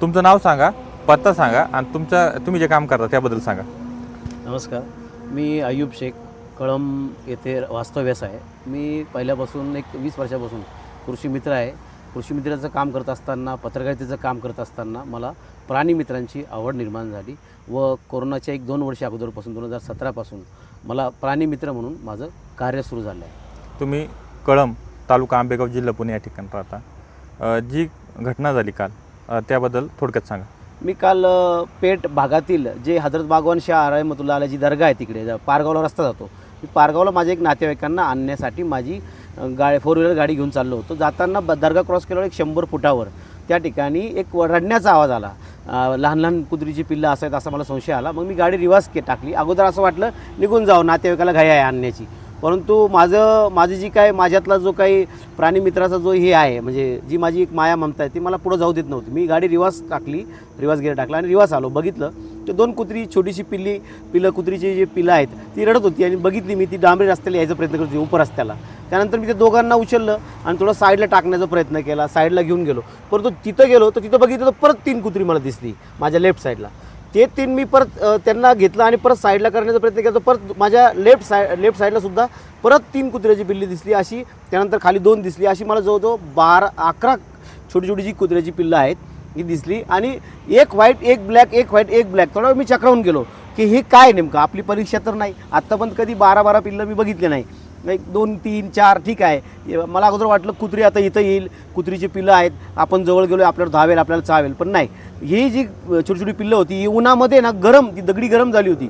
तुमचं नाव सांगा पत्ता सांगा आणि तुमच्या तुम्ही जे काम करता त्याबद्दल सांगा. नमस्कार. मी अय्यूब शेख कळंब येथे वास्तव्यास आहे. मी पहिल्यापासून एक वीस वर्षापासून कृषी मित्र आहे. कृषी मित्राचं काम करत असताना पत्रकारितेचं काम करत असताना मला प्राणीमित्रांची आवड निर्माण झाली व कोरोनाच्या एक दोन वर्ष अगोदरपासून दोन हजार सतरापासून मला प्राणीमित्र म्हणून माझं कार्य सुरू झालं आहे तुम्ही कळंब तालुका आंबेगाव जिल्हा पुणे या ठिकाणी राहता जी घटना झाली काल त्याबद्दल थोडक्यात सांगा. मी काल पेठ भागातील जे हजरत बागवान शाह रहमतुल्ला आला जी दर्गा आहे तिकडे पारगावला रस्ता जातो मी पारगावला माझ्या एक नातेवाईकांना आणण्यासाठी माझी गाडी फोर व्हीलर गाडी घेऊन चाललो होतो. जाताना ब दर्गा क्रॉस केल्यावर एक शंभर फुटावर त्या ठिकाणी एक व- रडण्याचा आवाज आला. लहान लहान कुत्रीची पिल्लं असायत असा मला संशय आला. मग मी गाडी रिवास के टाकली. अगोदर असं वाटलं निघून जाऊ नातेवाईकाला घाई आहे आणण्याची. परंतु माझं माझी जी काय माझ्यातला जो काही प्राणीमित्राचा जो हे आहे म्हणजे जी माझी एक माया ममता आहे ती मला पुढं जाऊ देत नव्हती. मी गाडी रिवास टाकली रिवास गेअर टाकला आणि रिवास आलो बघितलं. तर दोन कुत्री छोटीशी पिल्ली पिलं कुत्रीची जी पिलं आहेत ती रडत होती आणि बघितली मी ती डांबरी रस्त्याला यायचा प्रयत्न करत होती उपर रस्त्याला. त्यानंतर मी त्या दोघांना उचललं आणि थोडं साईडला टाकण्याचा प्रयत्न केला साईडला घेऊन गेलो. परंतु तिथं गेलो तर तिथं बघितलं तर परत तीन कुत्री मला दिसली माझ्या लेफ्ट साईडला. ते तीन मी परत त्यांना घेतलं आणि परत साईडला करण्याचा प्रयत्न केला. तर परत माझ्या लेफ्ट साईड लेफ्ट साईडला सुद्धा परत तीन कुत्र्याची पिल्ली दिसली अशी त्यानंतर खाली दोन दिसली अशी मला जवळजवळ बारा अकरा छोटी छोटी जी कुत्र्याची पिल्लं आहेत ही दिसली. आणि एक व्हाईट एक ब्लॅक एक व्हाईट एक ब्लॅक थोडा मी चक्रावून गेलो की हे काय नेमकं? आपली परीक्षा तर नाही. आत्तापर्यंत कधी बारा बारा पिल्लं मी बघितले नाही. एक दोन तीन चार ठीक आहे. मला अगोदर वाटलं कुत्री आता इथं येईल. कुत्रीची पिल्लं आहेत. आपण जवळ गेलो आपल्याला धावेल आपल्याला चावेल. पण नाही. ही जी छोटी छोटी पिल्लं होती ही उन्हामध्ये ना गरम ती दगडी गरम झाली होती.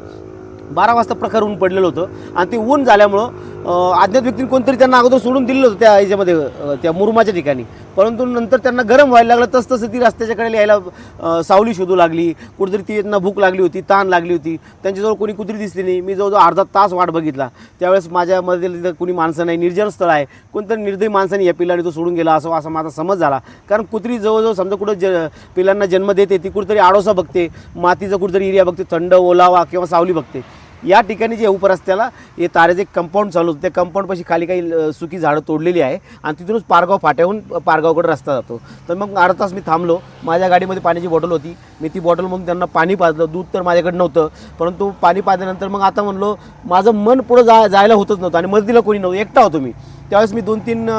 बारा वाजता प्रखर ऊन पडलेलं होतं. आणि ते ऊन झाल्यामुळं अज्ञात व्यक्तीने कोणतरी त्यांना अगोदर सोडून दिलेलं होतं त्या ह्याच्यामध्ये त्या मुरुमाच्या ठिकाणी. परंतु नंतर त्यांना गरम व्हायला लागलं तस तसं ती रस्त्याच्याकडे यायला सावली शोधू लागली कुठेतरी ती त्यांना भूक लागली होती ताण लागली होती. त्यांच्याजवळ कोणी कुत्री दिसली नाही. मी जवळजवळ अर्धा तास वाट बघितला. त्यावेळेस माझ्यामध्ये तिथं कुणी माणसं नाही. निर्जन स्थळ आहे. कोणतरी निर्दयी माणसाने या पिल्लाने तो सोडून गेला असं असा माझा समज झाला. कारण कुत्री जवळजवळ समजा कुठं ज पिल्लांना जन्म देते ती कुठेतरी आडोसा बघते मातीचा कुठेतरी एरिया बघते थंड ओलावा किंवा सावली बघते. या ठिकाणी जे उपरस्त्याला हे तारेचं एक कंपाऊंड चालू होतं. त्या कंपाऊंडपाशी खाली काही सुकी झाडं तोडलेली आहे आणि तिथूनच पारगाव फाट्याहून पारगावकडे रस्ता जातो. तर मग अर्धा तास मी थांबलो. माझ्या गाडीमध्ये पाण्याची बॉटल होती. मी ती बॉटल मग त्यांना पाणी पाजलं. दूध तर माझ्याकडे नव्हतं परंतु पाणी पाजल्यानंतर मग आता म्हणलो माझं मन पुढं जा जायला होतच नव्हतं आणि मदतीला कोणी नव्हतं. एकटा होतो मी. त्यावेळेस मी दोन तीन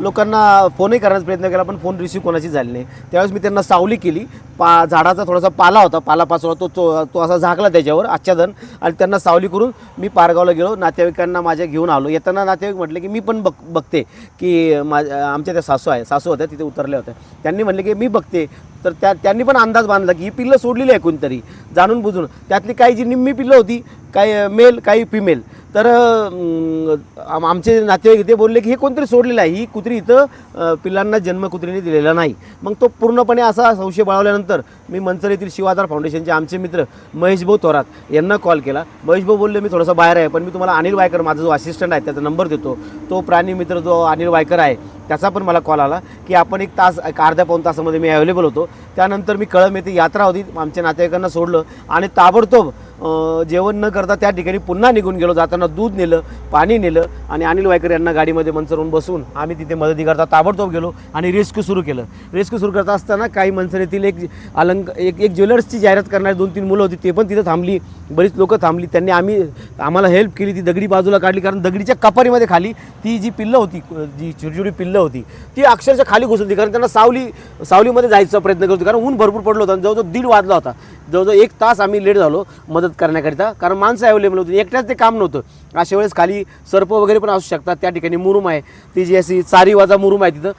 लोकांना फोनही करण्याचा प्रयत्न केला पण फोन रिसीव कोणाची झाली नाही. त्यावेळेस मी त्यांना सावली केली. पा झाडाचा थोडासा पाला होता. पाला पाचोळा तो तो तो असा झाकला त्याच्यावर आच्छादन. आणि त्यांना सावली करून मी पारगावला गेलो. नातेवाईकांना माझ्या घेऊन आलो. येताना नातेवाईक म्हटले की मी पण बघ बघते की माझ्या आमच्या त्या सासू आहे सासू होत्या तिथे उतरल्या होत्या. त्यांनी म्हटले की मी बघते. तर त्या त्यांनी पण अंदाज बांधला की ही पिल्लं सोडलेली आहे कोणतरी. जाणून बुजून त्यातली काही जी निम्मी पिल्लं होती काही मेल काही फिमेल तर आम- आमचे नातेवाईक इथे बोलले की हे कोणतरी सोडलेलं आहे. ही कुत्री इथं पिल्लांना जन्म कुत्रीने दिलेला नाही. मग तो पूर्णपणे असा संशय बळावल्यानंतर मी मंचर येथील शिवाधार फाउंडेशनचे आमचे मित्र महेशभाऊ थोरात यांना कॉल. केला महेशभाऊ बोलले मी थोडासा बाहेर आहे पण मी तुम्हाला अनिल वायकर माझा जो असिस्टंट आहे त्याचा नंबर देतो. तो प्राणी मित्र जो अनिल वायकर आहे त्याचा पण मला कॉल आला की आपण एक तास एक अर्ध्या पाऊन तासामध्ये मी अवेलेबल होतो. त्यानंतर मी कळम येथे यात्रा होती. आमच्या नातेवाईकांना सोडलं आणि ताबडतोब जेवण न करता त्या ठिकाणी पुन्हा निघून गेलो जाताना दूध नेलं पाणी नेलं आणि अनिल वायकर यांना गाडीमध्ये मंचरून बसून आम्ही तिथे मदती करता ताबडतोब गेलो आणि रेस्क्यू सुरू केलं. रेस्क्यू सुरू करता असताना काही मनसर येथील एक अलंक एक एक ज्वेलर्सची जाहिरात करणारी दोन तीन मुलं होती ते पण तिथं थांबली. बरीच लोकं थांबली. त्यांनी आम्ही आम्हाला हेल्प केली ती दगडी बाजूला काढली. कारण दगडीच्या कपारीमध्ये खाली ती जी पिल्लं होती जी छोटी छोटी पिल्लं होती ती अक्षरशः खाली घुसली कारण त्यांना सावली सावलीमध्ये जायचा प्रयत्न करतो कारण ऊन भरपूर पडलं होतं आणि जवळजवळ दीड वाजला होता. जवळजवळ एक तास आम्ही लेट झालो मदत करण्याकरिता. कारण माणसं अवेलेबल होती. एकट्याच ते काम नव्हतं. अशा वेळेस खाली सर्प वगैरे पण असू शकतात. त्या ठिकाणी मुरुम आहे. ती जी अशी चारी वाजा मुरुम आहे तिथं.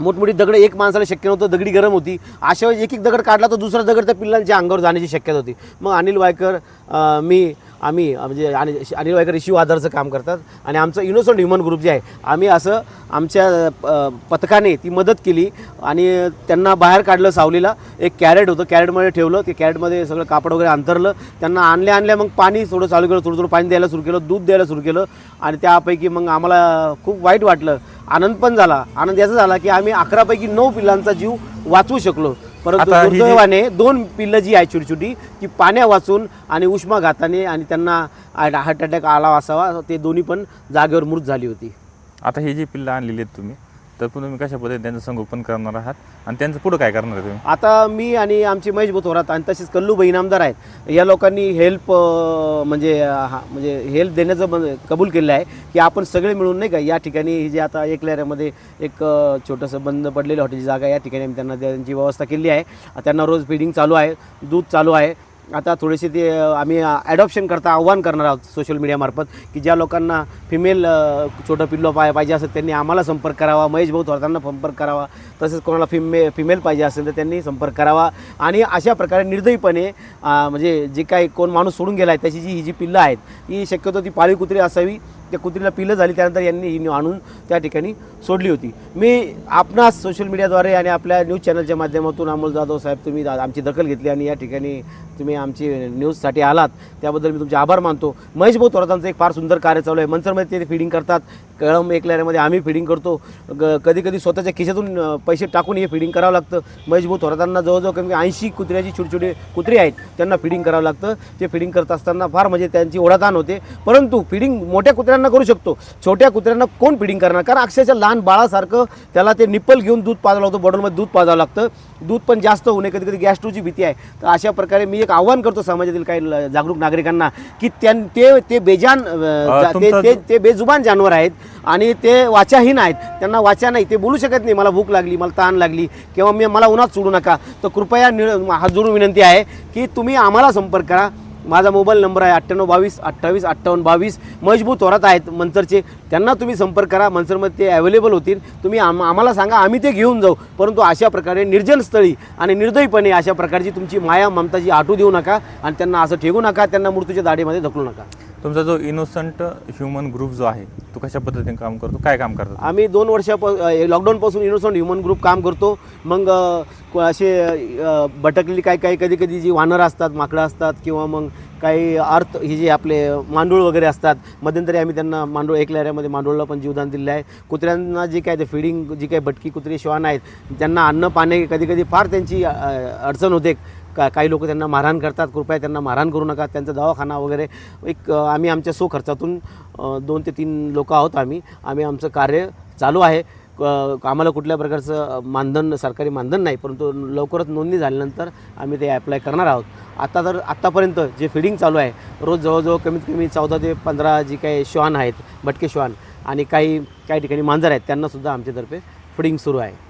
मोठमोठी दगड एक माणसाला शक्य नव्हतं. दगडी गरम होती. अशा वेळेस एक एक दगड काढला तर दुसरा दगड त्या पिल्लांच्या अंगावर जाण्याची शक्यता होती. मग अनिल वायकर मी आम्ही म्हणजे आणि अनिल वायकर शिव आधारचं काम करतात. आणि आमचं इनोसंट ह्युमन ग्रुप जे आहे आम्ही असं आमच्या पथकाने ती मदत केली. आणि त्यांना बाहेर काढलं सावलीला. एक कॅरेट होतं. कॅरेटमध्ये ठेवलं. ते कॅरेटमध्ये सगळं कापड वगैरे अंतरलं त्यांना आणल्या आणल्या मग पाणी थोडं चालू केलं. थोडं थोडं पाणी द्यायला सुरू केलं. दूध द्यायला सुरू केलं. आणि त्यापैकी मग आम्हाला खूप वाईट वाटलं. आनंद पण झाला. आनंद याचा झाला की आम्ही अकरापैकी नऊ पिल्लांचा जीव वाचवू शकलो. परंतु आता ही जी- दुर्दैवाने दोन पिल्लं जी आहे छोटी छोटी ती पाण्या वाचून आणि उष्माघाताने आणि त्यांना हार्ट अटॅक आला असावा ते दोन्ही पण जागेवर मृत झाली होती. आता ही जी पिल्लं आणलेली आहेत तुम्ही तर तुम्ही कशा पद्धतीने त्यांचं संगोपन करणार आहात? आणि त्यांचं पुढं काय करणार आहे तुम्ही? आता मी आणि आमचे महेश भाऊ थोरात आणि तसेच कल्लू इनामदार आहेत. या लोकांनी हेल्प म्हणजे हा म्हणजे हेल्प देण्याचं बंद- कबूल केलं आहे की आपण सगळे मिळून नाही का या ठिकाणी ही जे आता एकल्याऱ्यामध्ये एक अ, छोटंसं बंद पडलेलं हॉटेलची जागा आहे, या ठिकाणी आम्ही त्यांना त्यांची व्यवस्था केली आहे. त्यांना रोज फिडिंग चालू आहे दूध चालू आहे. आता थोडीशी ते आम्ही ॲडॉप्शन करता आव्हान करणार आहोत सोशल मीडियामार्फत की ज्या लोकांना फिमेल छोटं पिल्लो पाय पाहिजे असेल त्यांनी आम्हाला संपर्क करावा महेश भाऊ थोरातांना संपर्क करावा तसेच कोणाला फिमे फिमेल पाहिजे असेल तर त्यांनी संपर्क करावा. आणि अशा प्रकारे निर्दयीपणे म्हणजे जे काही कोण माणूस सोडून गेला आहे त्याची जी ही जी पिल्लं आहेत ही शक्यतो ती पाळीव कुत्री असावी. त्या कुत्रीला पिलं झाली त्यानंतर यांनी ही आणून त्या ठिकाणी सोडली होती. मी आपणास सोशल मीडियाद्वारे आणि आपल्या न्यूज चॅनलच्या माध्यमातून अमोल जाधव साहेब तुम्ही आमची दखल घेतली आणि या ठिकाणी तुम्ही आमची न्यूजसाठी आलात. त्याबद्दल मी तुमचे आभार मानतो. महेश भाऊ थोरातांचं एक फार सुंदर कार्य चालू आहे. मंचरमध्ये ते फिडिंग करतात. कळम एकल्यामध्ये आम्ही फिडिंग करतो. ग कधी कधी स्वतःच्या खिशातून पैसे टाकून हे फिडिंग करावं लागतं. महेश भाऊ थोरातांना जवळजवळ कमी ऐंशी कुत्र्याची छोटी कुत्री आहेत. त्यांना फिडिंग करावं लागतं. ते फिडिंग करत असताना फार म्हणजे त्यांची ओढाताण होते. परंतु फिडिंग मोठ्या कुत्र्यांना करू शकतो. छोट्या कुत्र्यांना कोण फिडिंग करणार? कारण अक्षरशः लहान बाळासारखं त्याला ते निप्पल घेऊन दूध पाजावं लागतं बॉटलमध्ये दूध पाजावं लागतं. दूध पण जास्त होऊ नये कधी कधी गॅस्ट्रोची भीती आहे. तर अशा प्रकारे मी एक आव्हान करतो समाजातील काही जागरूक नागरिकांना की त्यां ते ते बेजान ते ते बेजुबान जानवर आहेत आणि ते वाचाहीन आहेत. त्यांना वाचा नाही ते बोलू शकत नाही मला भूक लागली मला ताण लागली किंवा मी मला उन्हात सोडू नका. तर कृपया निळ हात जोडून विनंती आहे की तुम्ही आम्हाला संपर्क करा. माझा मोबाईल नंबर आहे अठ्ठ्याण्णव बावीस अठ्ठावीस अठ्ठावन्न बावीस. मजबूत थोरात आहेत मंचरचे त्यांना तुम्ही संपर्क करा. मंचरमध्ये ते अवेलेबल होतील. तुम्ही आम आम्हाला सांगा आम्ही ते घेऊन जाऊ. परंतु अशा प्रकारे निर्जनस्थळी आणि निर्दयीपणे अशा प्रकारची तुमची माया ममताजी आटू देऊ नका आणि त्यांना असं ठेवू नका. त्यांना मृत्यूच्या दाढीमध्ये ढकलू नका. तुमचा जो इनोसंट ह्युमन ग्रुप जो आहे तो कशा पद्धतीने काम करतो? काय काम करतो आम्ही दोन वर्षापासून लॉकडाऊनपासून इनोसंट ह्युमन ग्रुप काम करतो. मग असे भटकलेली काही काही कधी कधी जी वानरं असतात माकडं असतात किंवा मग काही अर्थ हे जे आपले मांडूळ वगैरे असतात मध्यंतरी आम्ही त्यांना मांडूळ एक लहऱ्यामध्ये मांडूळला पण जीवदान दिलेलं आहे. कुत्र्यांना जे काय ते फिडिंग जी काही भटकी कुत्री श्वान आहेत त्यांना अन्न पाणी कधी कधी फार त्यांची अडचण होते. का काही लोक त्यांना मारहाण करतात कृपया त्यांना मारहाण करू नका. त्यांचा दवाखाना वगैरे एक आम्ही आमच्या सोखर्चातून दोन ते तीन लोक आहोत आम्ही. आम्ही आमचं कार्य चालू आहे. क- आम्हाला कुठल्या प्रकारचं मानधन सरकारी मानधन नाही परंतु लवकरच नोंदणी झाल्यानंतर आम्ही ते ॲप्लाय करणार आहोत. आता तर आत्तापर्यंत जे फिडिंग चालू आहे रोज जवळजवळ कमीत कमी चौदा ते पंधरा जी काही श्वान आहेत भटके श्वान आणि काही काही ठिकाणी मांजर आहेत त्यांनासुद्धा आमच्यातर्फे फिडिंग सुरू आहे.